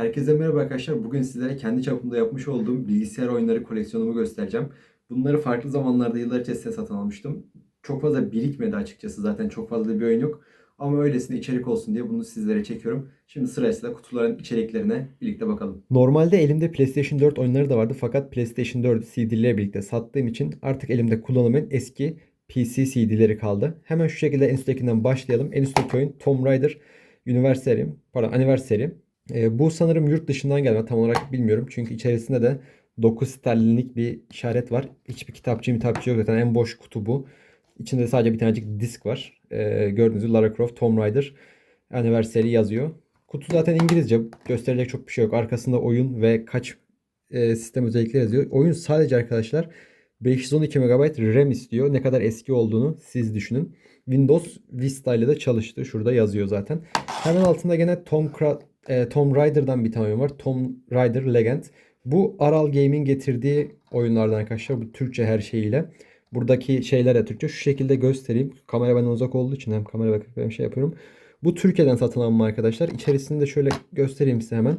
Herkese merhaba arkadaşlar. Bugün sizlere kendi çapımda yapmış olduğum bilgisayar oyunları koleksiyonumu göstereceğim. Bunları farklı zamanlarda yıllar içerisinde satın almıştım. Çok fazla birikmedi açıkçası zaten çok fazla bir oyun yok. Ama öylesine içerik olsun diye bunu sizlere çekiyorum. Şimdi sırasıyla kutuların içeriklerine birlikte bakalım. Normalde elimde PlayStation 4 oyunları da vardı fakat PlayStation 4'ü CD'lerle birlikte sattığım için artık elimde kullanımın eski PC CD'leri kaldı. Hemen şu şekilde en üsttekinden başlayalım. En üstteki oyun Tomb Raider Anniversary, pardon Anniversary. E, bu sanırım yurt dışından gelme tam olarak bilmiyorum. Çünkü içerisinde de 9 sterlinlik bir işaret var. Hiçbir kitapçı kitapçı yok zaten en boş kutu bu. İçinde sadece bir tanecik disk var. E, gördüğünüz gibi Lara Croft Tomb Raider Anniversary yazıyor. Kutu zaten İngilizce. Gösterilecek çok bir şey yok. Arkasında oyun ve kaç e, sistem özellikleri yazıyor. Oyun sadece arkadaşlar 512 MB RAM istiyor. Ne kadar eski olduğunu siz düşünün. Windows Vista ile de çalıştı. Şurada yazıyor zaten. Hemen altında gene Tom, Kra- e, Tomb Raider'dan bir tane oyun var. Tomb Raider Legend. Bu Aral Game'in getirdiği oyunlardan arkadaşlar. Bu Türkçe her şeyiyle. Buradaki şeyler de Türkçe. Şu şekilde göstereyim. Kamera benden uzak olduğu için hem kamera bakıp hem şey yapıyorum. Bu Türkiye'den satın alma arkadaşlar. İçerisinde şöyle göstereyim size hemen.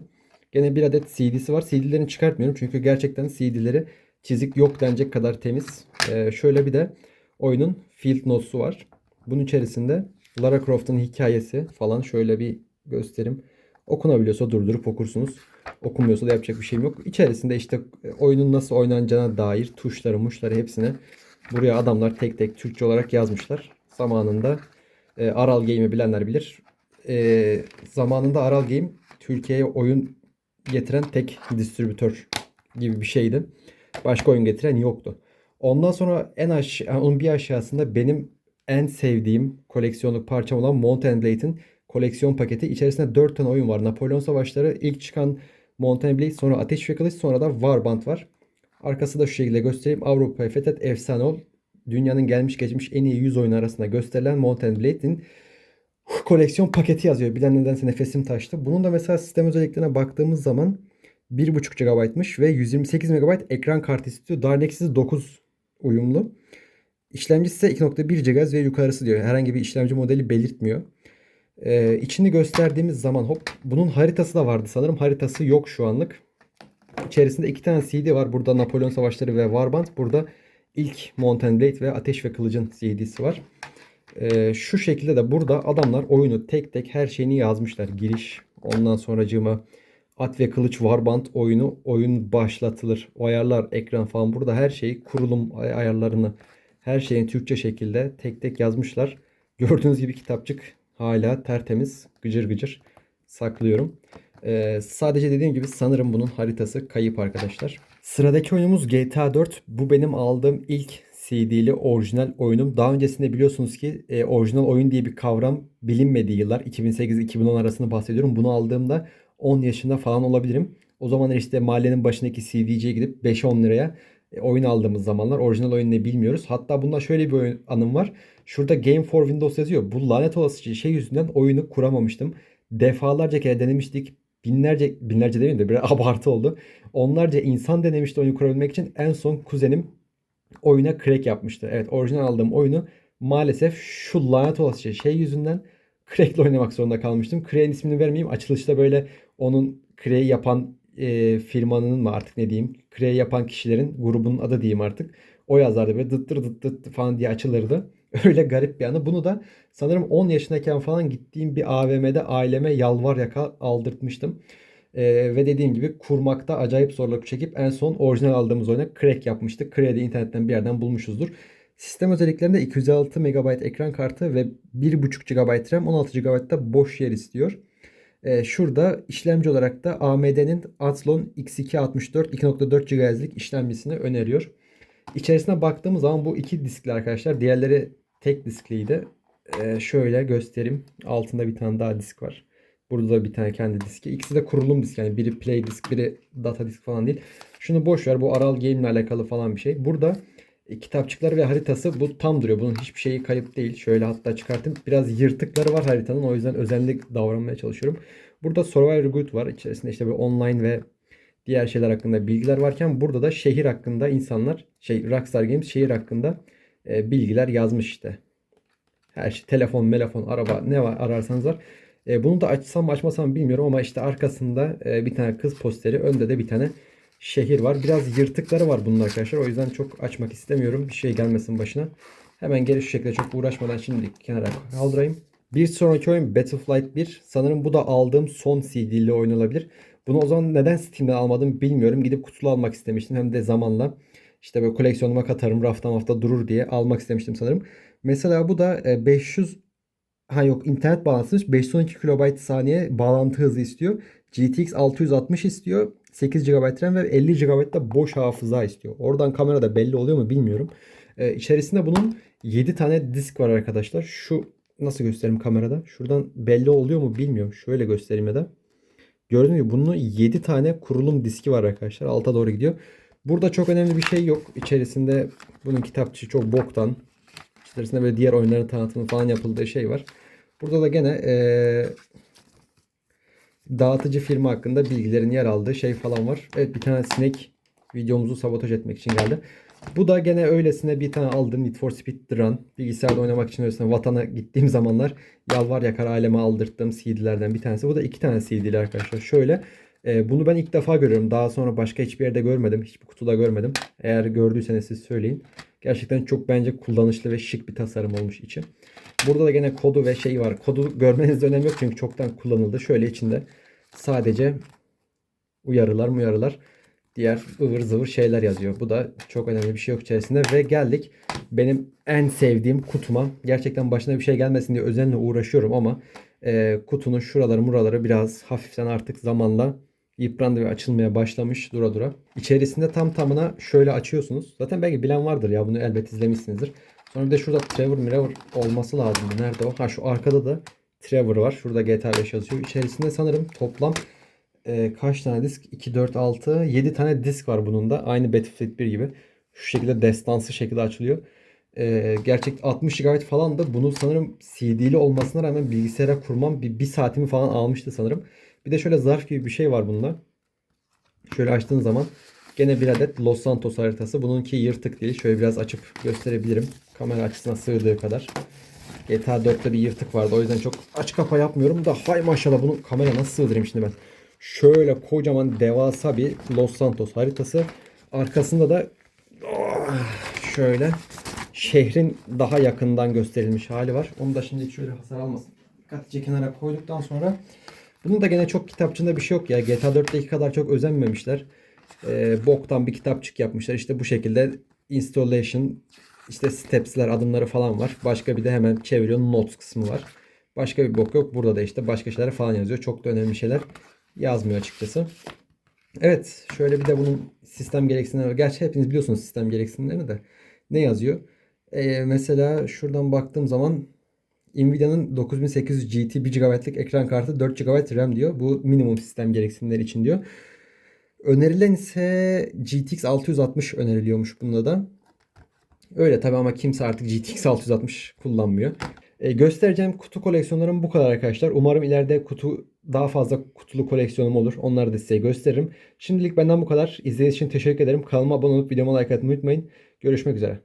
Gene bir adet CD'si var. CD'lerini çıkartmıyorum çünkü gerçekten CD'leri çizik yok denecek kadar temiz. Ee, şöyle bir de oyunun field notes'u var. Bunun içerisinde Lara Croft'un hikayesi falan şöyle bir gösterim. Okunabiliyorsa durdurup okursunuz. Okunmuyorsa da yapacak bir şeyim yok. İçerisinde işte oyunun nasıl oynanacağına dair tuşları, muşları hepsini buraya adamlar tek tek Türkçe olarak yazmışlar. Zamanında e, Aral Game'i bilenler bilir. E, zamanında Aral Game Türkiye'ye oyun getiren tek distribütör gibi bir şeydi. Başka oyun getiren yoktu. Ondan sonra en aşağı, onun bir aşağısında benim en sevdiğim koleksiyonluk parçam olan Mountain Blade'in koleksiyon paketi. İçerisinde 4 tane oyun var. Napolyon Savaşları, ilk çıkan Mountain sonra Ateş ve Kılıç, sonra da Warband var. Arkası da şu şekilde göstereyim. Avrupa'yı fethet, efsane ol. Dünyanın gelmiş geçmiş en iyi 100 oyun arasında gösterilen Mountain Blade'in koleksiyon paketi yazıyor. Bilen nedense nefesim taştı. Bunun da mesela sistem özelliklerine baktığımız zaman 1.5 GB'mış ve 128 MB ekran kartı istiyor. Nexus 9 uyumlu. İşlemcisi ise 2.1 GHz ve yukarısı diyor. Herhangi bir işlemci modeli belirtmiyor. Ee, içini gösterdiğimiz zaman hop bunun haritası da vardı sanırım. Haritası yok şu anlık. İçerisinde iki tane CD var. Burada Napolyon Savaşları ve Warband. Burada ilk Mountain Blade ve Ateş ve Kılıç'ın CD'si var. Ee, şu şekilde de burada adamlar oyunu tek tek her şeyini yazmışlar. Giriş, ondan sonracığıma At ve Kılıç Warband oyunu oyun başlatılır. Ayarlar, ekran falan burada her şeyi kurulum ay- ayarlarını her şeyin Türkçe şekilde tek tek yazmışlar. Gördüğünüz gibi kitapçık hala tertemiz gıcır gıcır saklıyorum. Ee, sadece dediğim gibi sanırım bunun haritası kayıp arkadaşlar. Sıradaki oyunumuz GTA 4. Bu benim aldığım ilk CD'li orijinal oyunum. Daha öncesinde biliyorsunuz ki e, orijinal oyun diye bir kavram bilinmediği yıllar 2008-2010 arasını bahsediyorum. Bunu aldığımda 10 yaşında falan olabilirim. O zamanlar işte mahallenin başındaki CD'ciye gidip 5-10 liraya oyun aldığımız zamanlar orijinal oyun ne bilmiyoruz. Hatta bunda şöyle bir oyun, anım var. Şurada Game for Windows yazıyor. Bu lanet olası şey yüzünden oyunu kuramamıştım. Defalarca kere denemiştik. Binlerce, binlerce demeyeyim de biraz abartı oldu. Onlarca insan denemişti oyunu kurabilmek için. En son kuzenim oyuna crack yapmıştı. Evet orijinal aldığım oyunu maalesef şu lanet olası şey, şey yüzünden crack'le oynamak zorunda kalmıştım. Crack'in ismini vermeyeyim. Açılışta böyle onun crack'i yapan e, firmanın mı artık ne diyeyim. Crack'i yapan kişilerin grubunun adı diyeyim artık. O yazardı böyle dıttır dıt dıt falan diye açılırdı. Öyle garip bir anı. Bunu da sanırım 10 yaşındayken falan gittiğim bir AVM'de aileme yalvar yaka aldırtmıştım. Ee, ve dediğim gibi kurmakta acayip zorluk çekip en son orijinal aldığımız oyuna crack yapmıştık. Crack'i de internetten bir yerden bulmuşuzdur. Sistem özelliklerinde 256 MB ekran kartı ve 1.5 GB RAM 16 GB da boş yer istiyor. Ee, şurada işlemci olarak da AMD'nin Athlon X264 2.4 GHz'lik işlemcisini öneriyor. İçerisine baktığımız zaman bu iki diskli arkadaşlar. Diğerleri tek diskliydi. Ee, şöyle göstereyim. Altında bir tane daha disk var. Burada da bir tane kendi diski. İkisi de kurulum disk yani biri play disk biri data disk falan değil. Şunu boş ver bu Aral Game ile alakalı falan bir şey. Burada e, kitapçıkları ve haritası bu tam duruyor. Bunun hiçbir şeyi kayıp değil. Şöyle hatta çıkartayım. Biraz yırtıkları var haritanın. O yüzden özenli davranmaya çalışıyorum. Burada Survivor Guide var. İçerisinde işte böyle online ve diğer şeyler hakkında bilgiler varken burada da şehir hakkında insanlar şey Rockstar Games şehir hakkında e, bilgiler yazmış işte. Her şey telefon, telefon, araba ne var ararsanız var. E, bunu da açsam açmasam bilmiyorum ama işte arkasında e, bir tane kız posteri, önde de bir tane şehir var. Biraz yırtıkları var bunun arkadaşlar. O yüzden çok açmak istemiyorum. Bir şey gelmesin başına. Hemen geri şu şekilde çok uğraşmadan şimdi kenara kaldırayım. Bir sonraki oyun Battleflight 1. Sanırım bu da aldığım son CD ile oynanabilir. Bunu o zaman neden Steam'den almadım bilmiyorum. Gidip kutulu almak istemiştim. Hem de zamanla işte böyle koleksiyonuma katarım rafta hafta durur diye almak istemiştim sanırım. Mesela bu da e, 500 ha yok internet bağlantısıymış. 512 KB saniye bağlantı hızı istiyor. GTX 660 istiyor. 8 GB RAM ve 50 GB da boş hafıza istiyor. Oradan kamerada belli oluyor mu bilmiyorum. Ee, içerisinde bunun 7 tane disk var arkadaşlar. Şu nasıl göstereyim kamerada? Şuradan belli oluyor mu bilmiyorum. Şöyle göstereyim ya da. Gördüğünüz gibi bunun 7 tane kurulum diski var arkadaşlar. Alta doğru gidiyor. Burada çok önemli bir şey yok. İçerisinde bunun kitapçı çok boktan. İçerisinde böyle diğer oyunların tanıtımı falan yapıldığı şey var. Burada da gene eee, dağıtıcı firma hakkında bilgilerin yer aldığı şey falan var. Evet bir tane sinek videomuzu sabotaj etmek için geldi. Bu da gene öylesine bir tane aldım Need for Speed Run. Bilgisayarda oynamak için öylesine vatana gittiğim zamanlar yalvar yakar aileme aldırttığım CD'lerden bir tanesi. Bu da iki tane CD'li arkadaşlar. Şöyle e, bunu ben ilk defa görüyorum. Daha sonra başka hiçbir yerde görmedim. Hiçbir kutuda görmedim. Eğer gördüyseniz siz söyleyin. Gerçekten çok bence kullanışlı ve şık bir tasarım olmuş içi. Burada da gene kodu ve şey var. Kodu görmenizde önemi yok çünkü çoktan kullanıldı. Şöyle içinde sadece uyarılar uyarılar diğer ıvır zıvır şeyler yazıyor. Bu da çok önemli bir şey yok içerisinde ve geldik benim en sevdiğim kutuma. Gerçekten başına bir şey gelmesin diye özenle uğraşıyorum ama e, kutunun şuraları muraları biraz hafiften artık zamanla yıprandı ve açılmaya başlamış dura dura. İçerisinde tam tamına şöyle açıyorsunuz. Zaten belki bilen vardır ya bunu elbet izlemişsinizdir. Sonra bir de şurada Trevor Trevor olması lazım. Nerede o? Ha şu arkada da Trevor var. Şurada GTA 5 yazıyor. İçerisinde sanırım toplam e, kaç tane disk? 2, 4, 6, 7 tane disk var bunun da. Aynı Battlefield 1 gibi. Şu şekilde destansı şekilde açılıyor. E, gerçek 60 GB falan da bunu sanırım CD'li olmasına rağmen bilgisayara kurmam bir, bir saatimi falan almıştı sanırım. Bir de şöyle zarf gibi bir şey var bunda. Şöyle açtığın zaman gene bir adet Los Santos haritası. Bununki yırtık değil. Şöyle biraz açıp gösterebilirim. Kamera açısına sığdığı kadar. GTA 4'te bir yırtık vardı. O yüzden çok aç kapa yapmıyorum da hay maşallah bunu kamera nasıl sığdırayım şimdi ben. Şöyle kocaman devasa bir Los Santos haritası. Arkasında da ah, şöyle şehrin daha yakından gösterilmiş hali var. Onu da şimdi şöyle hasar almasın. Dikkatlice kenara koyduktan sonra bunun da gene çok kitapçığında bir şey yok ya. GTA 4'teki kadar çok özenmemişler. Ee, boktan bir kitapçık yapmışlar. İşte bu şekilde installation işte stepsler adımları falan var. Başka bir de hemen çeviriyor notes kısmı var. Başka bir bok yok. Burada da işte başka şeyler falan yazıyor. Çok da önemli şeyler yazmıyor açıkçası. Evet şöyle bir de bunun sistem gereksinimleri. Gerçi hepiniz biliyorsunuz sistem gereksinimlerini de. Ne yazıyor? Ee, mesela şuradan baktığım zaman Nvidia'nın 9800 GT 1 GB'lık ekran kartı 4 GB RAM diyor. Bu minimum sistem gereksinimleri için diyor. Önerilen ise GTX 660 öneriliyormuş bunda da. Öyle tabi ama kimse artık GTX 660 kullanmıyor. E, göstereceğim kutu koleksiyonlarım bu kadar arkadaşlar. Umarım ileride kutu daha fazla kutulu koleksiyonum olur. Onları da size gösteririm. Şimdilik benden bu kadar. İzlediğiniz için teşekkür ederim. Kanalıma abone olup videoma like atmayı unutmayın. Görüşmek üzere.